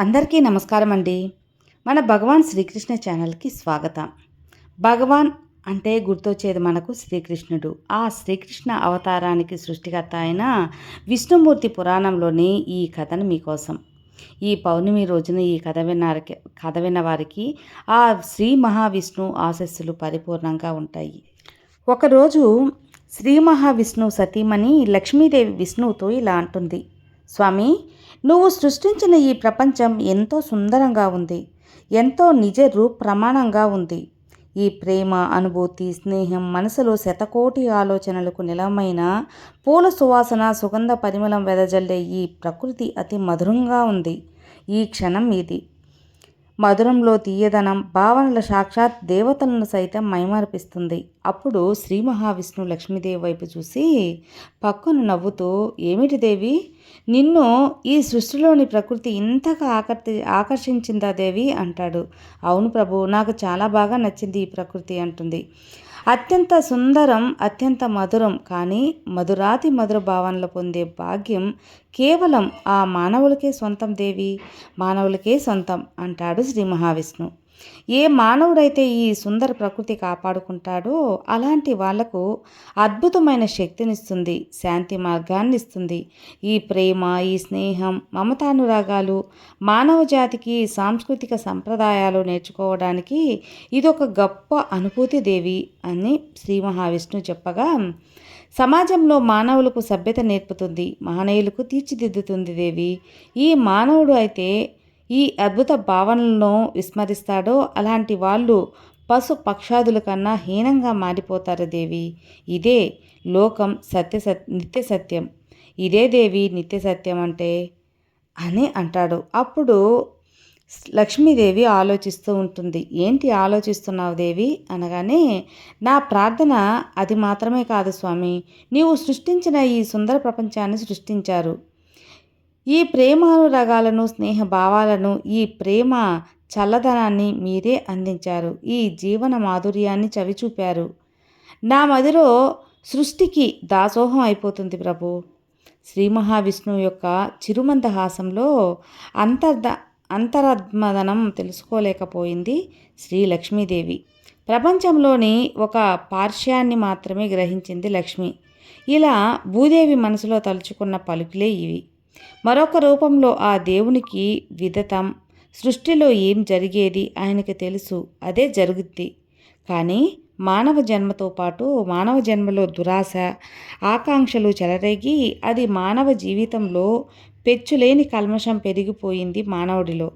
అందరికీ నమస్కారం అండి మన భగవాన్ శ్రీకృష్ణ ఛానల్కి స్వాగతం. భగవాన్ అంటే గుర్తొచ్చేది మనకు శ్రీకృష్ణుడు. ఆ శ్రీకృష్ణ అవతారానికి సృష్టికర్త అయిన విష్ణుమూర్తి పురాణంలోని ఈ కథను మీకోసం. ఈ పౌర్ణమి రోజున ఈ కథ విన్నారికి కథ విన్న వారికి ఆ శ్రీ మహావిష్ణు ఆశస్సులు పరిపూర్ణంగా ఉంటాయి. ఒకరోజు శ్రీ మహావిష్ణు సతీమణి లక్ష్మీదేవి విష్ణువుతో ఇలా అంటుంది. స్వామి నువ్వు సృష్టించిన ఈ ప్రపంచం ఎంతో సుందరంగా ఉంది ఎంతో నిజ రూప్రమాణంగా ప్రమాణంగా ఉంది. ఈ ప్రేమ అనుభూతి స్నేహం మనసులో శతకోటి ఆలోచనలకు నిలమైన పూల సువాసన సుగంధ పరిమళం వెదజల్లే ఈ ప్రకృతి అతి మధురంగా ఉంది. ఈ క్షణం ఇది. మధురంలో తీయదనం భావనల సాక్షాత్ దేవతలను సైతం మైమర్పిస్తుంది. అప్పుడు శ్రీ మహావిష్ణు లక్ష్మీదేవి వైపు చూసి పక్కన నవ్వుతూ ఏమిటి దేవి? నిన్ను ఈ సృష్టిలోని ప్రకృతి ఇంతగా ఆకర్తి ఆకర్షించిందా దేవి? అంటాడు. అవును ప్రభు నాకు చాలా బాగా నచ్చింది ఈ ప్రకృతి అంటుంది. అత్యంత సుందరం అత్యంత మధురం కానీ మధురాతి మధుర భావనలు పొందే భాగ్యం కేవలం ఆ మానవులకే సొంతం దేవి మానవులకే సొంతం అంటాడు శ్రీ మహావిష్ణు ఏ మానవుడైతే ఈ సుందర ప్రకృతి కాపాడుకుంటాడో అలాంటి వాళ్ళకు అద్భుతమైన శక్తినిస్తుంది శాంతి మార్గాన్ని ఇస్తుంది ఈ ప్రేమ ఈ స్నేహం మమతానురాగాలు మానవ జాతికి సాంస్కృతిక సంప్రదాయాలు నేర్చుకోవడానికి ఇదొక గొప్ప అనుభూతి దేవి అని శ్రీ మహావిష్ణు చెప్పగా సమాజంలో మానవులకు సభ్యత నేర్పుతుంది మహనీయులకు తీర్చిదిద్దుతుంది దేవి. ఈ మానవుడు అయితే ఈ అద్భుత భావనలను విస్మరిస్తాడో? అలాంటి వాళ్ళు పశు పక్షాదుల కన్నా హీనంగా మారిపోతారు దేవి. ఇదే లోకం సత్య సత్ నిత్య సత్యం. ఇదే దేవి నిత్య సత్యం అంటే? అని అంటాడు. అప్పుడు లక్ష్మీదేవి ఆలోచిస్తూ ఉంటుంది. ఏంటి ఆలోచిస్తున్నావు దేవి? అనగానే నా ప్రార్థన అది మాత్రమే కాదు స్వామి. నీవు సృష్టించిన ఈ సుందర ప్రపంచాన్ని సృష్టించారు. ఈ ప్రేమానురాగాలను స్నేహ భావాలను ఈ ప్రేమ చల్లదనాన్ని మీరే అందించారు. ఈ జీవన మాధుర్యాన్ని చవిచూపారు. నా మదిలో సృష్టికి దాసోహం అయిపోతుంది ప్రభు. శ్రీ మహావిష్ణువు యొక్క చిరుమందహాసంలో అంతర్ద అంతరాత్మదనం తెలుసుకోలేకపోయింది శ్రీ లక్ష్మీదేవి. ప్రపంచంలోని ఒక పార్శ్యాన్ని మాత్రమే గ్రహించింది లక్ష్మి. ఇలా భూదేవి మనసులో తలుచుకున్న పలుకులే ఇవి. మరొక రూపంలో ఆ దేవునికి విదతం. సృష్టిలో ఏం జరిగేది ఆయనకి తెలుసు అదే జరుగుద్ది. కానీ మానవ జన్మతో పాటు మానవ జన్మలో దురాశ ఆకాంక్షలు చెలరేగి అది మానవ జీవితంలో పెచ్చులేని కల్మషం పెరిగిపోయింది మానవుడిలో.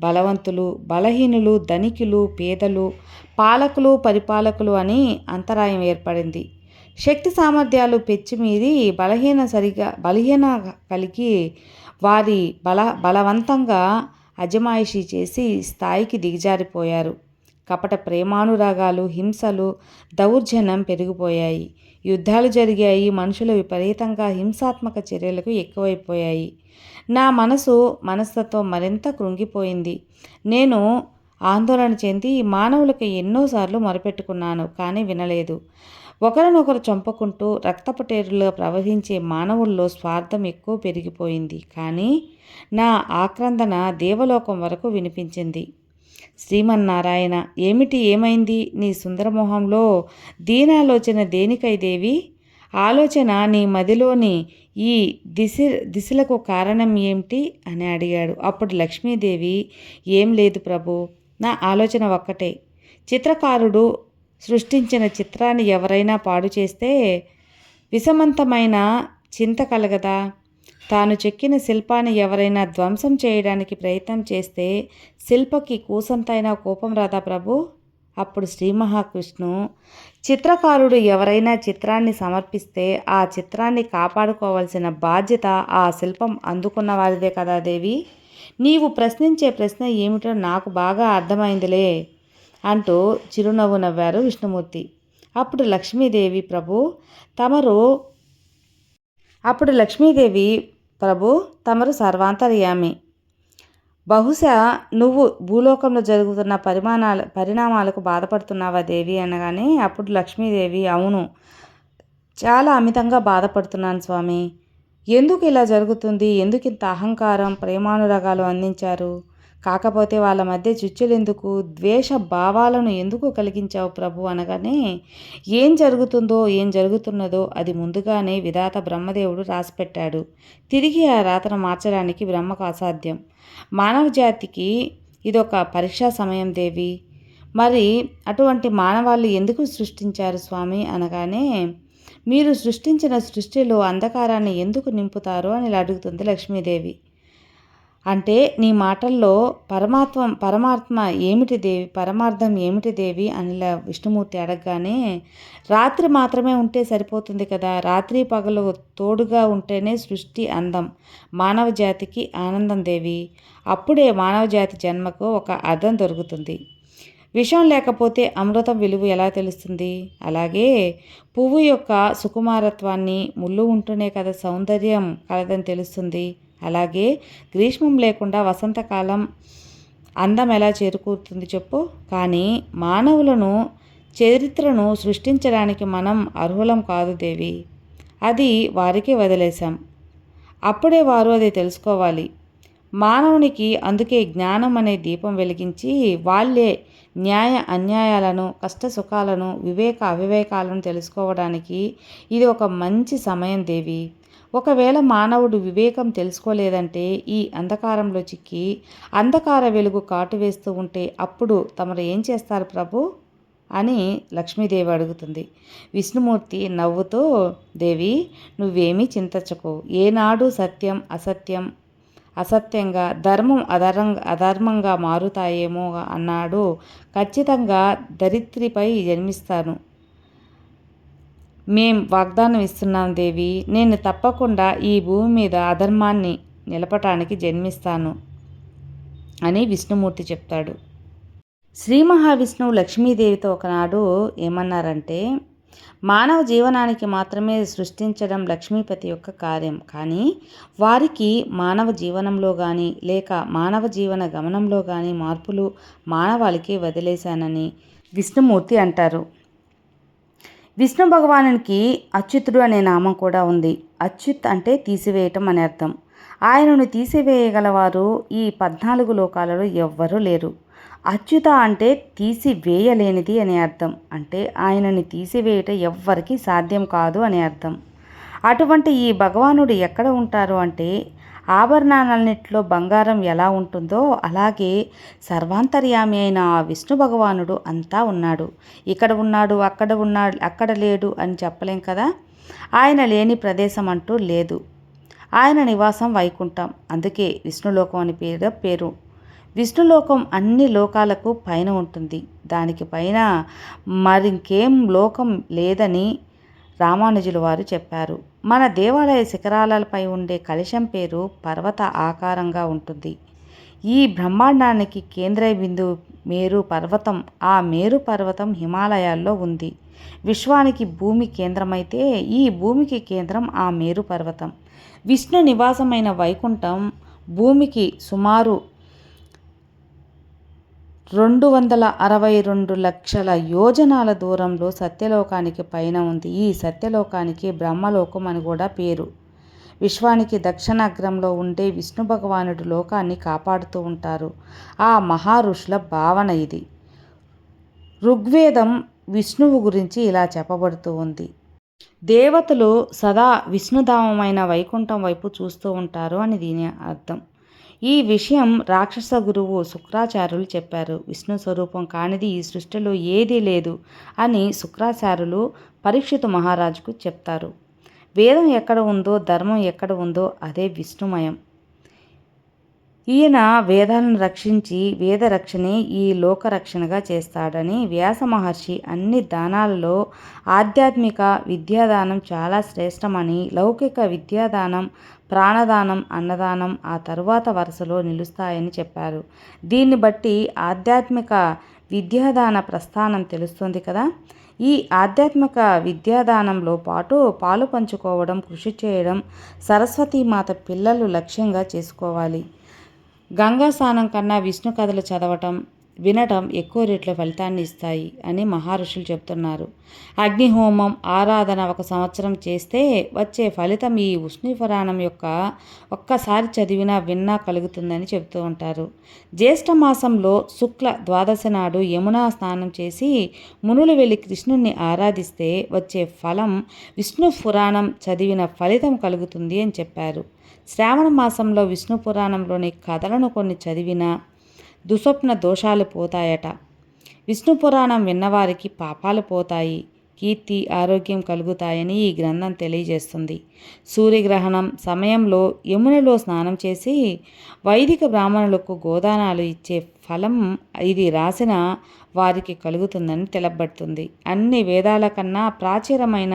బలవంతులు బలహీనులు ధనికులు పేదలు పాలకులు పరిపాలకులు అని అంతరాయం ఏర్పడింది. శక్తి సామర్థ్యాలు పెచ్చిమీరి బలహీన సరిగా బలహీన కలిగి వారి బల బలవంతంగా అజమాయిషీ చేసి స్థాయికి దిగజారిపోయారు. కపట ప్రేమానురాగాలు హింసలు దౌర్జన్యం పెరిగిపోయాయి. యుద్ధాలు జరిగాయి. మనుషులు విపరీతంగా హింసాత్మక చర్యలకు ఎక్కువైపోయాయి. నా మనసు మనస్తత్వం మరింత కృంగిపోయింది. నేను ఆందోళన చెంది మానవులకు ఎన్నోసార్లు మొరపెట్టుకున్నాను కానీ వినలేదు. ఒకరినొకరు చంపుకుంటూ రక్తపటేరులో ప్రవహించే మానవుల్లో స్వార్థం ఎక్కువ పెరిగిపోయింది. కానీ నా ఆక్రందన దేవలోకం వరకు వినిపించింది. శ్రీమన్నారాయణ ఏమిటి ఏమైంది? నీ సుందరమోహంలో దీనాలోచన దేనికై దేవి? ఆలోచన నీ మదిలోని ఈ దిశ దిశలకు కారణం ఏమిటి? అని అడిగాడు. అప్పుడు లక్ష్మీదేవి ఏం లేదు ప్రభు నా ఆలోచన ఒక్కటే. చిత్రకారుడు సృష్టించిన చిత్రాన్ని ఎవరైనా పాడు చేస్తే విషమంతమైన చింత కలగదా? తాను చెక్కిన శిల్పాన్ని ఎవరైనా ధ్వంసం చేయడానికి ప్రయత్నం చేస్తే శిల్పకి కూసంతైనా కోపం రాదా ప్రభు? అప్పుడు శ్రీ మహాకృష్ణు చిత్రకారుడు ఎవరైనా చిత్రాన్ని సమర్పిస్తే ఆ చిత్రాన్ని కాపాడుకోవాల్సిన బాధ్యత ఆ శిల్పం అందుకున్న వారిదే కదా దేవి? నీవు ప్రశ్నించే ప్రశ్న ఏమిటో నాకు బాగా అర్థమైందిలే. అంటూ చిరునవ్వు నవ్వారు విష్ణుమూర్తి. అప్పుడు లక్ష్మీదేవి ప్రభు తమరు అప్పుడు లక్ష్మీదేవి ప్రభు తమరు సర్వాంతర్యామి. బహుశా నువ్వు భూలోకంలో జరుగుతున్న పరిమాణాల పరిణామాలకు బాధపడుతున్నావా దేవి అనగానే అప్పుడు లక్ష్మీదేవి అవును చాలా అమితంగా బాధపడుతున్నాను స్వామి. ఎందుకు ఇలా జరుగుతుంది? ఎందుకు ఇంత అహంకారం ప్రేమానురాగాలు అందించారు? కాకపోతే వాళ్ళ మధ్య చిచ్చులెందుకు ద్వేష భావాలను ఎందుకు కలిగించావు ప్రభు అనగానే ఏం జరుగుతుందో ఏం జరుగుతున్నదో అది ముందుగానే విధాత బ్రహ్మదేవుడు రాసిపెట్టాడు. తిరిగి ఆ రాతను మార్చడానికి బ్రహ్మకు అసాధ్యం. మానవ జాతికి ఇదొక పరీక్షా సమయం దేవి. మరి అటువంటి మానవాళ్ళు ఎందుకు సృష్టించారు స్వామి అనగానే మీరు సృష్టించిన సృష్టిలో అంధకారాన్ని ఎందుకు నింపుతారు అని అడుగుతుంది లక్ష్మీదేవి. అంటే నీ మాటల్లో పరమాత్వం పరమాత్మ ఏమిటి దేవి పరమార్థం ఏమిటి దేవి అనిలా విష్ణుమూర్తి అడగగానే రాత్రి మాత్రమే ఉంటే సరిపోతుంది కదా. రాత్రి పగలు తోడుగా ఉంటేనే సృష్టి అందం. మానవ జాతికి ఆనందం దేవి. అప్పుడే మానవ జాతి జన్మకు ఒక అర్థం దొరుకుతుంది. విషం లేకపోతే అమృతం విలువ ఎలా తెలుస్తుంది? అలాగే పువ్వు యొక్క సుకుమారత్వాన్ని ముళ్ళు ఉంటూనే కదా సౌందర్యం కలదని తెలుస్తుంది. అలాగే గ్రీష్మం లేకుండా వసంతకాలం అందం ఎలా చేరుకూరుతుంది చెప్పు. కానీ మానవులను చరిత్రను సృష్టించడానికి మనం అర్హులం కాదు దేవి. అది వారికి వదిలేశాం. అప్పుడే వారు అది తెలుసుకోవాలి. మానవునికి అందుకే జ్ఞానం అనే దీపం వెలిగించి వాళ్ళే న్యాయ అన్యాయాలను కష్ట సుఖాలను వివేక అవివేకాలను తెలుసుకోవడానికి ఇది ఒక మంచి సమయం దేవి. ఒకవేళ మానవుడు వివేకం తెలుసుకోలేదంటే ఈ అంధకారంలో చిక్కి అంధకార వెలుగు కాటు వేస్తూ ఉంటే అప్పుడు తమరు ఏం చేస్తారు ప్రభు? అని లక్ష్మీదేవి అడుగుతుంది. విష్ణుమూర్తి నవ్వుతూ దేవి నువ్వేమీ చింతచకు. ఏనాడు సత్యం అసత్యం అసత్యంగా ధర్మం అధర్మ అధర్మంగా మారుతాయేమో అన్నాడు. ఖచ్చితంగా దరిత్రిపై జన్మిస్తాను. మేం వాగ్దానం ఇస్తున్నాం దేవి నేను తప్పకుండా ఈ భూమి మీద అధర్మాన్ని నిలపటానికి జన్మిస్తాను అని విష్ణుమూర్తి చెప్తాడు. శ్రీ మహావిష్ణువు లక్ష్మీదేవితో ఒకనాడు ఏమన్నారంటే మానవ జీవనానికి మాత్రమే సృష్టించడం లక్ష్మీపతి యొక్క కార్యం కానీ వారికి మానవ జీవనంలో కానీ లేక మానవ జీవన గమనంలో కానీ మార్పులు మానవాళికి వదిలేశానని విష్ణుమూర్తి అంటారు. విష్ణు భగవానునికి అచ్యుతుడు అనే నామం కూడా ఉంది. అచ్యుత్ అంటే తీసివేయటం అని అర్థం. ఆయనను తీసివేయగలవారు ఈ పద్నాలుగు లోకాలలో ఎవ్వరూ లేరు. అచ్యుత అంటే తీసివేయలేనిది అనే అర్థం. అంటే ఆయనని తీసివేయట ఎవ్వరికీ సాధ్యం కాదు అనే అర్థం. అటువంటి ఈ భగవానుడు ఎక్కడ ఉంటారు అంటే ఆభరణాలన్నింటిలో బంగారం ఎలా ఉంటుందో అలాగే సర్వాంతర్యామి అయిన ఆ విష్ణు భగవానుడు అంతా ఉన్నాడు. ఇక్కడ ఉన్నాడు అక్కడ ఉన్నాడు అక్కడ లేడు అని చెప్పలేం కదా? ఆయన లేని ప్రదేశం అంటూ లేదు. ఆయన నివాసం వైకుంఠం. అందుకే విష్ణులోకం అని పేరు పేరు. విష్ణులోకం అన్ని లోకాలకు పైన ఉంటుంది. దానికి పైన మరింకేం లోకం లేదని రామానుజులు వారు చెప్పారు. మన దేవాలయ శిఖరాలపై ఉండే కలశం పేరు పర్వత ఆకారంగా ఉంటుంది. ఈ బ్రహ్మాండానికి కేంద్ర బిందువు మేరు పర్వతం ఆ మేరు పర్వతం హిమాలయాల్లో ఉంది. విశ్వానికి భూమి కేంద్రమైతే ఈ భూమికి కేంద్రం ఆ మేరు పర్వతం. విష్ణు నివాసమైన వైకుంఠం భూమికి సుమారు రెండు వందల అరవై రెండు లక్షల యోజనాల దూరంలో సత్యలోకానికి పైన ఉంది. ఈ సత్యలోకానికి బ్రహ్మలోకం అని కూడా పేరు. విశ్వానికి దక్షిణాగ్రంలో ఉండే విష్ణు భగవానుడు లోకాన్ని కాపాడుతూ ఉంటారు. ఆ మహా ఋషుల భావన ఇది. ఋగ్వేదం విష్ణువు గురించి ఇలా చెప్పబడుతూ ఉంది. దేవతలు సదా విష్ణుధామమైన వైకుంఠం వైపు చూస్తూ ఉంటారు అని దీని అర్థం. ఈ విషయం రాక్షస గురువు శుక్రాచార్యులు చెప్పారు. విష్ణు స్వరూపం కానిది ఈ సృష్టిలో ఏదీ లేదు అని శుక్రాచార్యులు పరీక్షిత మహారాజుకు చెప్తారు. వేదం ఎక్కడ ఉందో ధర్మం ఎక్కడ ఉందో అదే విష్ణుమయం. ఈయన వేదాలను రక్షించి వేద రక్షణే ఈ లోక రక్షణగా చేస్తాడని వ్యాస మహర్షి అన్ని దానాలలో ఆధ్యాత్మిక విద్యాదానం చాలా శ్రేష్టమని లౌకిక విద్యాదానం ప్రాణదానం అన్నదానం ఆ తరువాత వరుసలో నిలుస్తాయని చెప్పారు. దీన్ని బట్టి ఆధ్యాత్మిక విద్యాదాన ప్రస్థానం తెలుస్తుంది కదా. ఈ ఆధ్యాత్మిక విద్యాదానంలో పాటు పాలు పంచుకోవడం కృషి చేయడం సరస్వతీమాత పిల్లలు లక్ష్యంగా చేసుకోవాలి. గంగా స్నానం కన్నా విష్ణు కథలు చదవటం వినటం ఎక్కువ రేట్లో ఫలితాన్ని ఇస్తాయి అని మహర్షులు చెప్తున్నారు. అగ్నిహోమం ఆరాధన ఒక సంవత్సరం చేస్తే వచ్చే ఫలితం ఈ ఉష్ణి పురాణం యొక్క ఒక్కసారి చదివినా విన్నా కలుగుతుందని చెబుతూ ఉంటారు. జ్యేష్ఠ మాసంలో శుక్ల ద్వాదశి నాడు యమునా స్నానం చేసి మునులు వెళ్ళి కృష్ణుణ్ణి ఆరాధిస్తే వచ్చే ఫలం విష్ణు పురాణం చదివిన ఫలితం కలుగుతుంది అని చెప్పారు. శ్రావణ మాసంలో విష్ణు పురాణంలోని కథలను కొన్ని చదివిన దుస్వప్న దోషాలు పోతాయట. విష్ణు పురాణం విన్నవారికి పాపాలు పోతాయి. కీర్తి ఆరోగ్యం కలుగుతాయని ఈ గ్రంథం తెలియజేస్తుంది. సూర్యగ్రహణం సమయంలో యమునలో స్నానం చేసి వైదిక బ్రాహ్మణులకు గోదానాలు ఇచ్చే ఫలం ఇది రాసిన వారికి కలుగుతుందని తెలబడుతుంది అన్ని వేదాల కన్నా ప్రాచీనమైన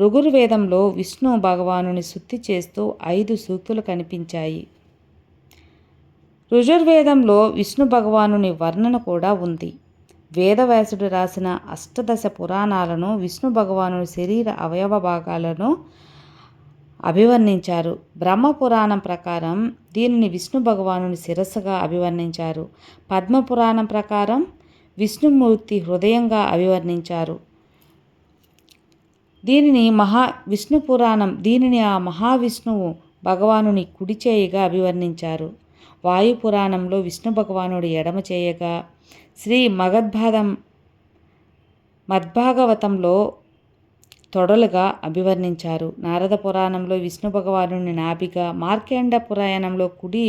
ఋగుర్వేదంలో విష్ణు భగవానుని శుద్ధి చేస్తూ ఐదు సూక్తులు కనిపించాయి. రుజుర్వేదంలో విష్ణు భగవానుని వర్ణన కూడా ఉంది. వేదవ్యాసుడు రాసిన అష్టదశ పురాణాలను విష్ణు భగవానుని శరీర అవయవ భాగాలను అభివర్ణించారు. బ్రహ్మ పురాణం ప్రకారం దీనిని విష్ణు భగవానుని శిరస్సుగా అభివర్ణించారు. పద్మ పురాణం ప్రకారం విష్ణుమూర్తి హృదయంగా అభివర్ణించారు. దీనిని మహా విష్ణు పురాణం దీనిని ఆ మహావిష్ణువు భగవానుని కుడి చేయిగా అభివర్ణించారు. వాయు పురాణంలో విష్ణు భగవానుడు ఎడమ చేయగా శ్రీ మగద్భాదం మద్భాగవతంలో తొడలుగా అభివర్ణించారు. నారద పురాణంలో విష్ణు భగవానుని నాభిగా మార్కేండ పురాణంలో కుడి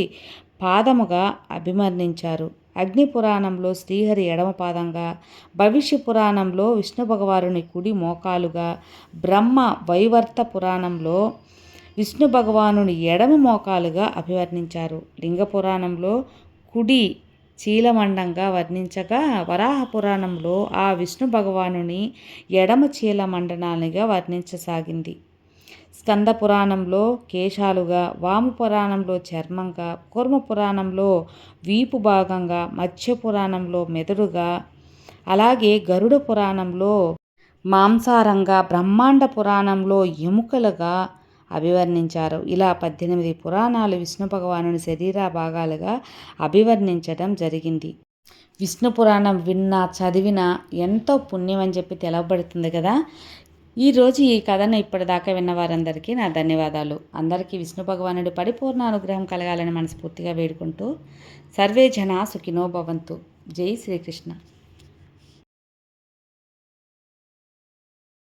పాదముగా అభివర్ణించారు. అగ్ని పురాణంలో శ్రీహరి ఎడమ పాదంగా భవిష్య పురాణంలో విష్ణు భగవానుని కుడి మోకాలుగా బ్రహ్మ వైవర్త పురాణంలో విష్ణు భగవానుని ఎడమ మోకాలుగా అభివర్ణించారు. లింగ పురాణంలో కుడి చీలమండంగా వర్ణించగా వరాహ పురాణంలో ఆ విష్ణు భగవానుని ఎడమ చీలమండనానిగా వర్ణించసాగింది. స్కంద పురాణంలో కేశాలుగా వాము పురాణంలో చర్మంగా కూర్మ పురాణంలో వీపు భాగంగా మత్స్య పురాణంలో మెదడుగా అలాగే గరుడ పురాణంలో మాంసారంగా బ్రహ్మాండ పురాణంలో ఎముకలుగా అభివర్ణించారు. ఇలా పద్దెనిమిది పురాణాలు విష్ణు భగవానుని శరీర భాగాలుగా అభివర్ణించడం జరిగింది. విష్ణు పురాణం విన్నా చదివిన ఎంతో పుణ్యం అని చెప్పి తెలవబడుతుంది కదా? ఈరోజు ఈ కథను ఇప్పటిదాకా విన్న వారందరికీ నా ధన్యవాదాలు. అందరికీ విష్ణు భగవానుడి పరిపూర్ణ అనుగ్రహం కలగాలని మనస్ఫూర్తిగా వేడుకుంటూ సర్వే జన సుఖినో భవంతు. జై శ్రీకృష్ణ.